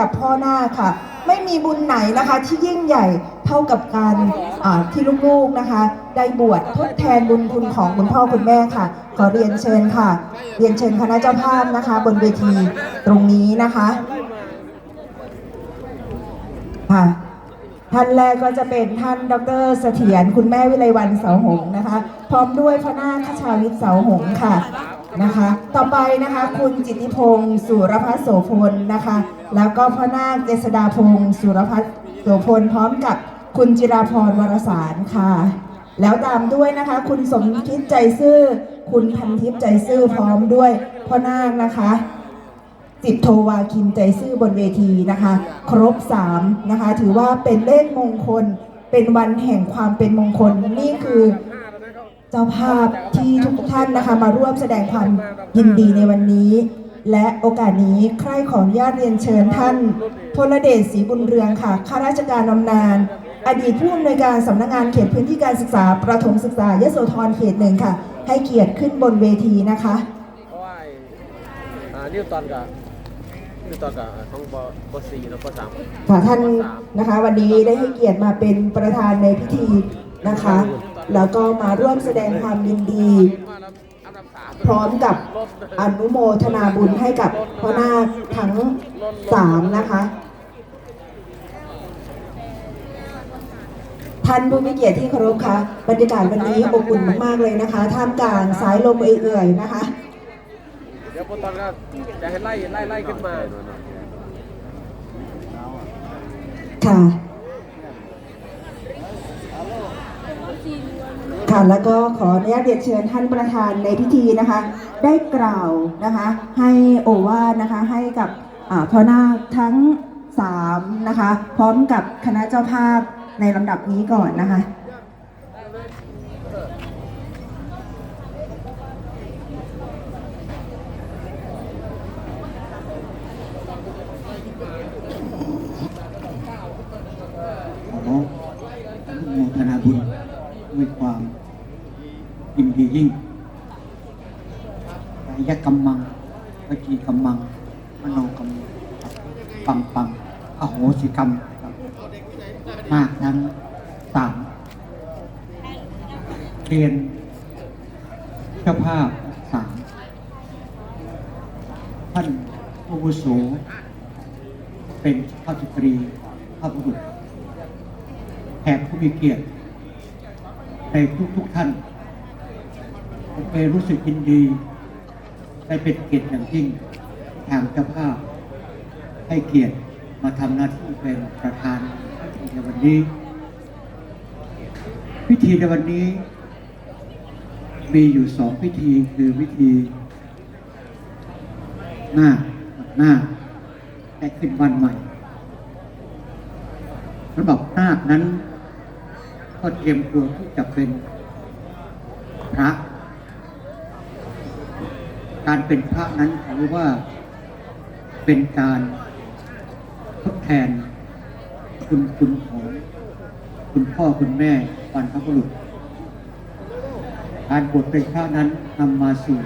กับพ่อหน้าค่ะ ไม่มีบุญไหนนะคะที่ยิ่งใหญ่เท่ากับการที่ลูกๆนะคะ ได้บวชทดแทนบุญคุณของคุณพ่อคุณแม่ค่ะ ขอเรียนเชิญค่ะ เรียนเชิญคณะเจ้าภาพนะคะ บนเวทีตรงนี้นะคะค่ะท่านแรกก็จะเป็นท่านดรเสถียรคุณแม่วิไลวันเสาหงนะคะ พร้อมด้วยพระนาคชาวิทย์เสาหงค่ะ นะคะ ต่อไปนะคะคุณจิตติพงศ์สุรพัฒน์โสพลนะคะ แล้วก็พ่อนาคเจษดาพงศ์สุรพัฒน์โสพลพร้อมกับคุณจิราพรวรสารค่ะ แล้วตามด้วยนะคะ คุณสมคิดใจซื่อ คุณพันทิพย์ใจซื่อพร้อมด้วยพ่อนาคนะคะสิบโทวาคินใจซื่อบนเวทีนะคะ ครบสามนะคะ ถือว่าเป็นเลขมงคลเป็นวันแห่งความเป็นมงคลนี่คือ จ้าภาพที่ทุกท่านนะคะมาร่วมแสดงความยินดีในวันนี้ และโอกาสนี้ใครขออนุญาตเรียนเชิญท่านพลเดชศรีบุญเรืองค่ะข้าราชการบำนาญอดีตผู้อำนวยการสำนักงานเขตพื้นที่การศึกษา ประถมศึกษายโสธรเขตหนึ่งค่ะ ให้เกียรติขึ้นบนเวทีนะคะเพราะว่าไอ้อ่านิวตันกับนิวตันกับของปปสี่แล้วปสามค่ะท่านนะคะ วันนี้ได้ให้เกียรติมาเป็นประธานในพิธีนะคะ แล้วก็มาร่วมแสดงความยินดีอันดับสามพร้อมกับอนุโมทนาบุญให้กับพ่อนาคทั้งสามนะคะท่านผู้มีเกียรติที่เคารพคะบรรยากาศวันนี้อบอุ่นมากๆเลยนะคะ ท่ามกลางสายลมเอื่อยๆนะคะ เดี๋ยวปตอนก็จะให้ไล่ไล่ไล่ขึ้นมาค่ะ ค่ะแล้วก็ขออนุญาตเรียนเชิญท่านประธานในพิธีนะคะ ได้กล่าวนะคะให้โอวาทนะคะให้กับพ่อนาคทั้งสามนะคะพร้อมกับคณะเจ้าภาพในลำดับนี้ก่อนนะคะ ขออนุโมทนาบุญ ด้วยความยินดียิ่งกายกรรมังวจีกรรมังมโนกรรมังปังปังอโหสิกรรมมากนั้นสามเรียนเจ้าภาพสามท่านผู้วุโสเป็นข้าราชการข้าบุรุษแขกผู้มีเกียรติ ในทุกๆท่าน ผมเปรู้สึกยินดีได้เป็นเกียรติอย่างยิ่งทางเจ้าภาพ ให้เกียรติมาทำหน้าที่เป็นประธานพิธีในวันนี้ พิธีในวันนี้ มีอยู่สองพิธีคือพิธี หน้าหน้าและขึ้นวันใหม่สำหรับนาคนั้น ก็เตรียมตัวที่จะเป็นพระ การเป็นพระนั้นถือว่าเป็นการทดแทนคุณคุณของคุณพ่อคุณแม่บรรพบุรุษ การบวชเป็นพระนั้นนำมาสู่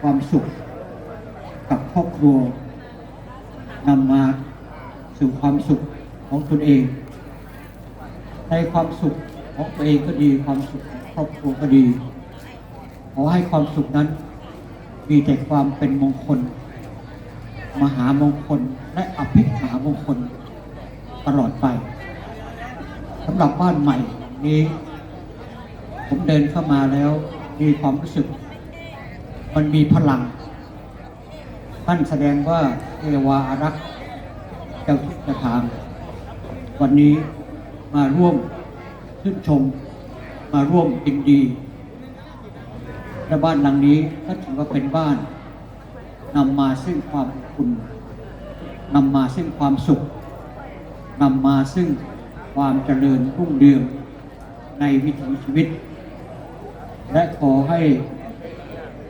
ความสุขกับครอบครัวนำมาสู่ความสุขของตนเอง ในความสุข ของตัวเองก็ดีความสุขของครอบครัวก็ดี ขอให้ความสุขนั้น มีแต่ความเป็นมงคล มหามงคลและอภิมหามงคลตลอดไปสำหรับบ้านใหม่นี้ ผมเดินเข้ามาแล้วมีความรู้สึก มันมีพลังท่านแสดงว่าเทวาอารักษ์เจ้าทิศเจ้าทาง วันนี้มาร่วม ชื่นชมมาร่วมยินดีและบ้านหลังนี้ก็ถือว่าเป็นบ้านนำมาซึ่งความอบอุ่นนำมาซึ่งความสุขนำมาซึ่งความเจริญรุ่งเรืองในวิถีชีวิต และขอให้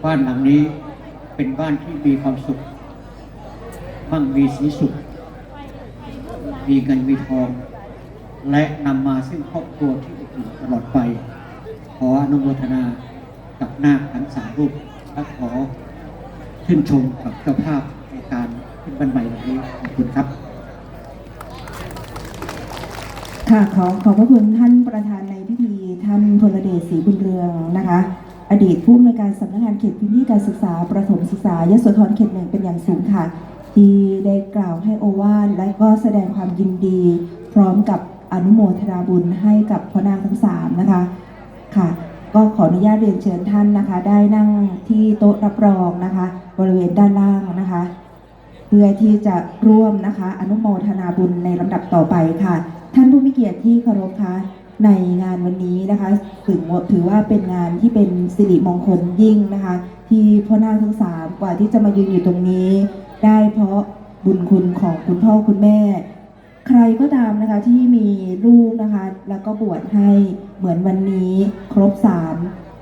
บ้านหลังนี้เป็นบ้านที่มีความสุข มั่งมีสีสุข มีเงินมีทอง และนำมาซึ่งครอบครัวที่อบอุ่นตลอดไป ขออนุโมทนากับนาคทั้งสามรูปและขอชื่นชมกับเจ้าภาพในการขึ้นบันใหม่วันนี้ขอบคุณครับ ค่ะขอขอบพระคุณท่านประธานในพิธีท่านพลเดชศรีบุญเรืองนะคะ อดีตผู้อำนวยการสำนักงานเขตพื้นที่การศึกษา ประถมศึกษายโสธรเขตหนึ่งเป็นอย่างสูงค่ะ ที่ได้กล่าวให้โอวาทและก็แสดงความยินดี พร้อมกับ อนุโมทนาบุญให้กับพ่อนางทั้งสามนะคะค่ะ ก็ขออนุญาตเรียนเชิญท่านนะคะ ได้นั่งที่โต๊ะรับรองนะคะ บริเวณด้านล่างนะคะ เพื่อที่จะร่วมนะคะ อนุโมทนาบุญในลำดับต่อไปค่ะ ท่านผู้มีเกียรติที่เคารพคะในงานวันนี้นะคะถือว่าถือว่าเป็นงานที่เป็นสิริมงคลยิ่งนะคะ ที่พ่อนาคทั้งสามกว่าที่จะมายืนอยู่ตรงนี้ ได้เพราะบุญคุณของคุณพ่อคุณแม่ ใครก็ตามนะคะที่มีลูกนะคะ แล้วก็บวชให้เหมือนวันนี้ครบสาม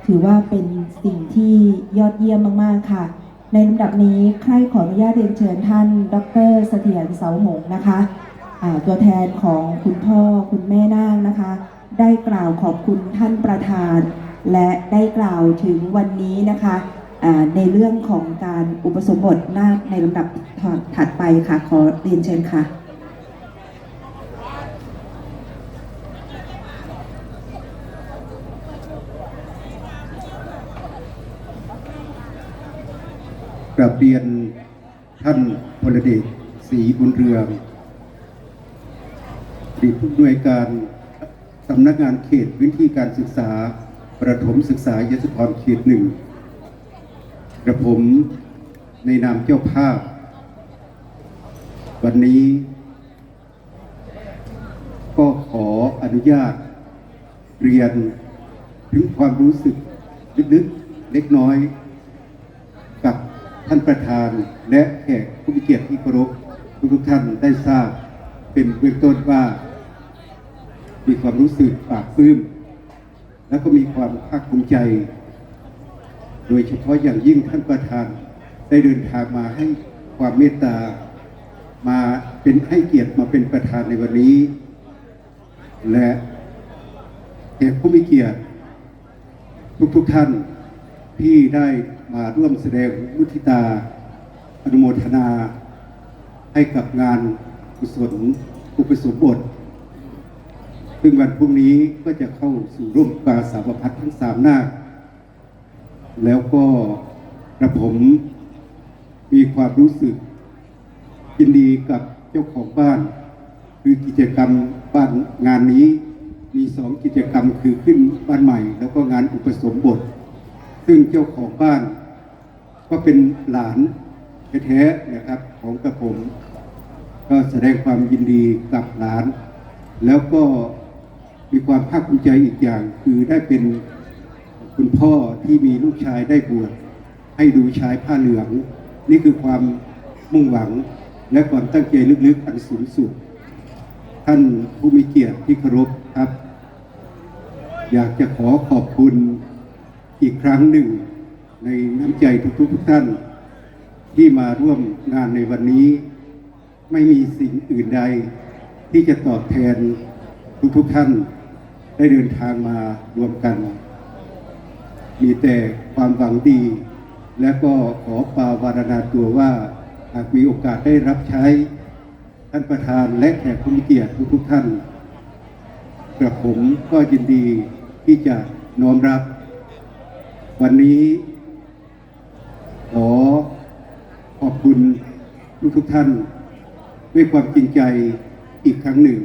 ถือว่าเป็นสิ่งที่ยอดเยี่ยมมาก ๆ ค่ะ ในลำดับนี้ใครขออนุญาตเรียนเชิญท่าน ดรเสถียรเสาหงนะคะตัวแทนของคุณพ่อคุณแม่นางนะคะ ได้กล่าวขอบคุณท่านประธาน และได้กล่าวถึงวันนี้นะคะในเรื่องของการอุปสมบทนาคในลำดับถัดไปค่ะ ขอเรียนเชิญค่ะ กราบ เรียนท่านพลเดชศรีบุญเรืองอดีตผู้อำนวยการสำนักงานเขตพื้นที่การศึกษา ประถมศึกษายศธรเขตหนึ่งกระผมในนามเจ้าภาพ วันนี้ ก็ขออนุญาต เรียนถึงความรู้สึกลึกๆเล็กน้อย ท่านประธานและแขกผู้มีเกียรติที่เคารพทุกๆท่านได้ทราบเป็นเบื้องต้นว่า มีความรู้สึกปาบปลื้ม และก็มีความภาคภูมิใจ โดยเฉพาะอย่างยิ่งท่านประธานได้เดินทางมาให้ความเมตตา มาเป็นให้เกียรติมาเป็นประธานในวันนี้ และแขกผู้มีเกียรติทุกๆท่านที่ได้ มาร่วมแสดงมุทิตาอนุโมทนา ให้กับงานกุศลอุปสมบทซึ่งวันพรุ่งนี้ก็จะเข้าสู่ร่วมปราสาวพัดทั้งสามนาคแล้วก็กระผมมีความรู้สึกยินดีกับเจ้าของบ้าน คือกิจกรรมบ้านงานนี้มีสองกิจกรรมคือขึ้นบ้านใหม่ แล้วก็งานอุปสมบท ซึ่งเจ้าของบ้าน ก็เป็นหลานแท้ๆนะครับของกระผม ก็แสดงความยินดีกับหลาน แล้วก็มีความภาคภูมิใจอีกอย่าง คือได้เป็นคุณพ่อที่มีลูกชายได้บวชให้ดูชายผ้าเหลือง นี่คือความมุ่งหวังและความตั้งใจลึกๆอันสูงสุด ท่านผู้มีเกียรติที่เคารพครับ อยากจะขอขอบคุณอีกครั้งหนึ่ง ในน้ำใจทุกๆทุกท่าน ที่มาร่วมงานในวันนี้ ไม่มีสิ่งอื่นใด ที่จะตอบแทนทุกๆท่าน ได้เดินทางมารวมกัน มีแต่ความหวังดี และก็ขอปาวารณาตัวว่า หากมีโอกาสได้รับใช้ท่านประธานและแขกผู้มีเกียรติทุกๆท่านกระผมก็ยินดีที่จะน้อมรับ วันนี้ ขอขอบคุณทุกๆท่าน ด้วยความจริงใจอีกครั้งหนึ่ง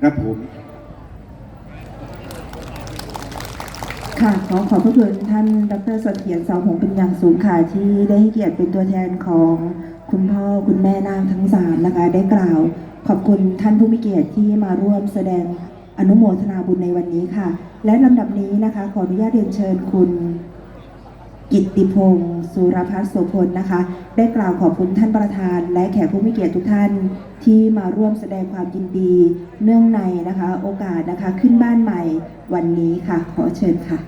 ครับผม ค่ะขอขอบพระคุณท่านดรเสถียรสาหงเป็นอย่างสูงค่ะที่ได้ให้เกียรติเป็นตัวแทนของคุณพ่อคุณแม่นางทั้งสามนะคะ ได้กล่าว ขอบคุณท่านผู้มีเกียรติที่มาร่วมแสดงอนุโมทนาบุญในวันนี้ค่ะ และลำดับนี้นะคะ ขออนุญาตเรียนเชิญคุณ กิตติพงศ์สุรพัฒน์โสพลนะคะ ได้กล่าวขอบคุณท่านประธาน และแขกผู้มีเกียรติทุกท่านที่มาร่วมแสดงความยินดี เนื่องในนะคะ โอกาสนะคะขึ้นบ้านใหม่วันนี้ค่ะ ขอเชิญค่ะ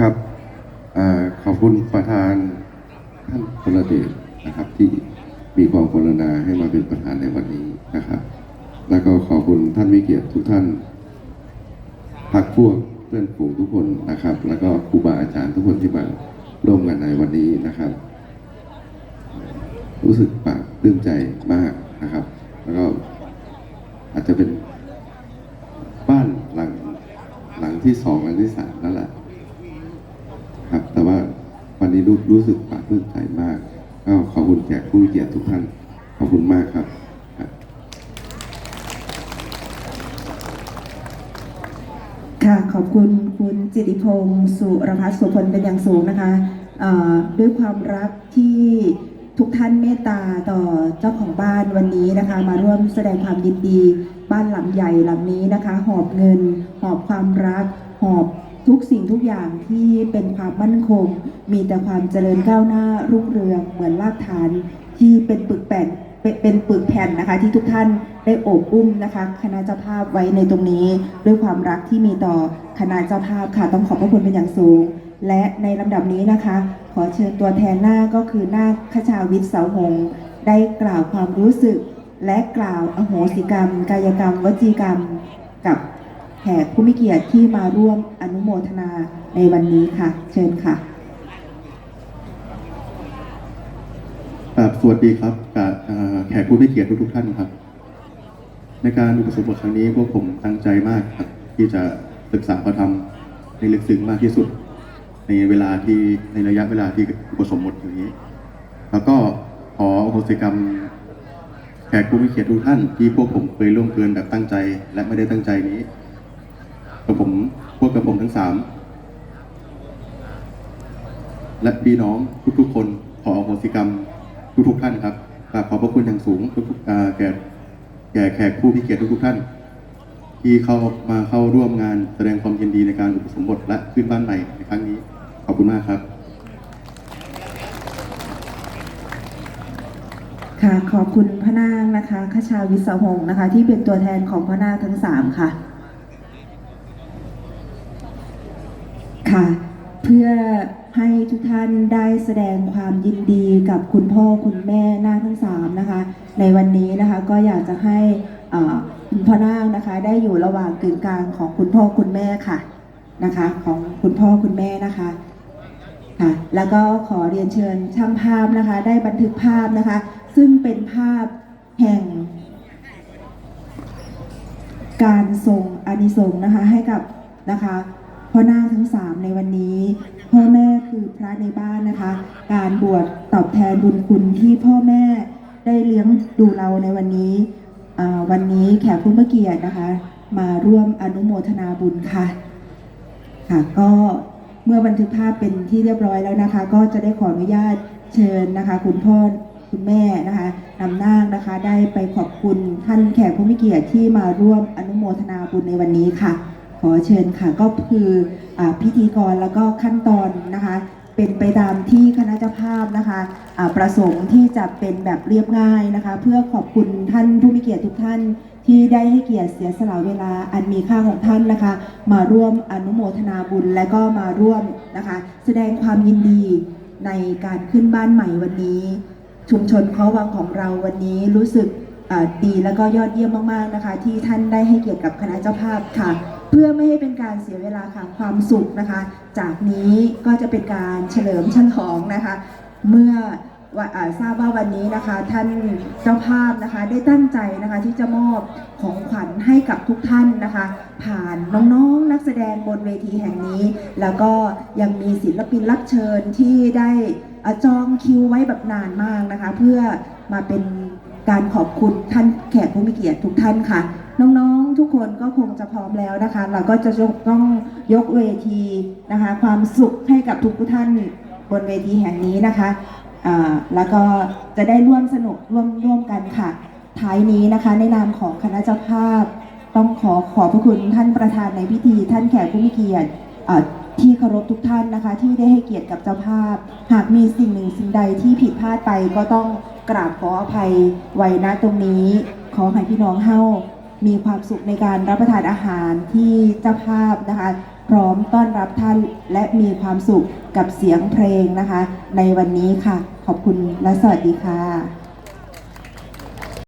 ครับอขอบคุณประธานท่านพลเดชนะครับที่มีความกรุณาให้มาเป็นประธานในวันนี้นะครับ แล้วก็ขอบคุณท่านมิเกียรติทุกท่าน พักพวกเพื่อนฝูงทุกคนนะครับ แล้วก็ครูบาอาจารย์ทุกคนที่มาร่วมกันในวันนี้นะครับ รู้สึกปาบปลื้มใจมากนะครับ แล้วก็อาจจะเป็นบ้านหลังหลังที่สองหลังที่สามนั่นแหละครับ แต่ว่าวันนี้รู้รู้สึกปาบปลื้มใจมากก็ขอบคุณแขกผู้เกียรติทุกท่านขอบคุณมากครับครับ ค่ะ ขอบคุณคุณจิติพงศ์สุรพัฒน์สุพลเป็นอย่างสูงนะคะด้วยความรักที่ทุกท่านเมตตาต่อเจ้าของบ้านวันนี้นะคะ มาร่วมแสดงความยินดีบ้านหลังใหญ่หลังนี้นะคะ หอบเงิน หอบความรัก หอบทุกสิ่งทุกอย่างที่เป็นความมั่นคง มีแต่ความเจริญก้าวหน้ารุ่งเรืองเหมือนรากฐานที่เป็นปึกแผ่น เป็นปึกแผ่นนะคะ ที่ทุกท่านได้โอบอุ้มนะคะ คณะเจ้าภาพไว้ในตรงนี้ ด้วยความรักที่มีต่อคณะเจ้าภาพค่ะ ต้องขอบพระคุณเป็นอย่างสูง และในลำดับนี้นะคะ ขอเชิญตัวแทนหน้าก็คือหน้าขชาวิทย์เสาหง ได้กล่าวความรู้สึก และกล่าวอโหสิกรรม กายกรรม วจีกรรม กับแขกผู้มีเกียรติที่มาร่วมอนุโมทนาในวันนี้ค่ะ เชิญค่ะ ครับสวัสดีครับกับ แขกผู้มีเกียรติทุกๆท่านครับ ในการอุปสมบทครั้งนี้พวกผมตั้งใจมากครับ ที่จะศึกษาพระธรรมในลึกซึ้งมากที่สุด ในเวลาที่ในระยะเวลาที่อุปสมบทอย่างนี้ แล้วก็ขออโหสิกรรมแขกผู้มีเกียรติทุกท่านที่พวกผมเคยร่วมเกินแบบตั้งใจ และไม่ได้ตั้งใจนี้กับผมพวกกับผมทั้งสามและพี่น้องทุกๆคนขออโหสิกรรมทุกๆท่านครับ กราบขอบพระคุณอย่างสูงทุกๆอ่าแก่แก่แขกผู้มีเกียรติทุกๆท่าน ที่เข้ามาเข้าร่วมงานแสดงความยินดีในการอุปสมบทและขึ้นบ้านใหม่ในครั้งนี้ ขอบคุณมากครับ ค่ะขอบคุณพระนางนะคะขชาวิศหงนะคะ ที่เป็นตัวแทนของพระนางทั้งสามค่ะ ค่ะ พื่อให้ทุกท่านได้แสดงความยินดีกับคุณพ่อคุณแม่นาคทั้งสามนะคะ ในวันนี้นะคะก็อยากจะให้คุณพ่อนาคนะคะ ได้อยู่ระหว่างกึ่งกลางของคุณพ่อคุณแม่ค่ะนะคะ ของคุณพ่อคุณแม่นะคะค่ะแล้วก็ขอเรียนเชิญช่างภาพนะคะ ได้บันทึกภาพนะคะ ซึ่งเป็นภาพแห่ง การส่งอานิสงส์นะคะให้กับนะคะ พ่อนาคทั้งสามในวันนี้ พ่อแม่คือพระในบ้านนะคะ การบวชตอบแทนบุญคุณที่พ่อแม่ได้เลี้ยงดูเราในวันนี้วันนี้แขกผู้มีเกียรตินะคะ มาร่วมอนุโมทนาบุญค่ะค่ะ ก็เมื่อบันทึกภาพเป็นที่เรียบร้อยแล้วนะคะ ก็จะได้ขออนุญาตเชิญนะคะ คุณพ่อคุณแม่นะคะนำนาคนะคะ ได้ไปขอบคุณท่านแขกผู้มีเกียรติที่มาร่วมอนุโมทนาบุญในวันนี้ค่ะ ขอเชิญค่ะก็คืออพิธีกรแล้วก็ขั้นตอนนะคะ เป็นไปตามที่คณะเจ้าภาพนะคะอ่าประสงค์ที่จะเป็นแบบเรียบง่ายนะคะ เพื่อขอบคุณท่านผู้มีเกียรติทุกท่านที่ได้ให้เกียรติเสียสละเวลาอันมีค่าของท่านนะคะ มาร่วมอนุโมทนาบุญและก็มาร่วมนะคะ แสดงความยินดีในการขึ้นบ้านใหม่วันนี้ ชุมชนเขาวังของเราวันนี้รู้สึกดีแล้วก็ยอดเยี่ยมมากๆนะคะ ที่ท่านได้ให้เกียรติกับคณะเจ้าภาพค่ะ พื่อไม่ให้เป็นการเสียเวลาค่ะความสุขนะคะ จากนี้ก็จะเป็นการเฉลิมฉลองนะคะ เมื่อว่าทราบว่าวันนี้นะคะท่านเจ้าภาพนะคะได้ตั้งใจนะคะที่จะมอบของขวัญให้กับทุกท่านนะคะ ผ่านน้องๆนักแสดงบนเวทีแห่งนี้ แล้วก็ยังมีศิลปินรับเชิญที่ได้จองคิวไว้แบบนานมากนะคะ เพื่อมาเป็นการขอบคุณท่านแขกผู้มีเกียรติทุกท่านค่ะ น้องๆทุกคนก็คงจะพร้อมแล้วนะคะ เราก็จะต้องยกเวทีนะคะ ความสุขให้กับทุกท่านบนเวทีแห่งนี้นะคะแล้วก็จะได้ร่วมสนุกร่วมร่วมกันค่ะ ท้ายนี้นะคะ ในนามของคณะเจ้าภาพ ต้องขอขอบพระคุณท่านประธานในพิธี ท่านแขกผู้มีเกียรติที่เคารพทุกท่านนะคะ ที่ได้ให้เกียรติกับเจ้าภาพ หากมีสิ่งหนึ่งสิ่งใดที่ผิดพลาดไปก็ต้องกราบขออภัยไว้ณตรงนี้ ขอให้พี่น้องเฮา มีความสุขในการรับประทานอาหารที่เจ้าภาพนะคะ พร้อมต้อนรับท่านและมีความสุขกับเสียงเพลงนะคะ ในวันนี้ค่ะ ขอบคุณและสวัสดีค่ะ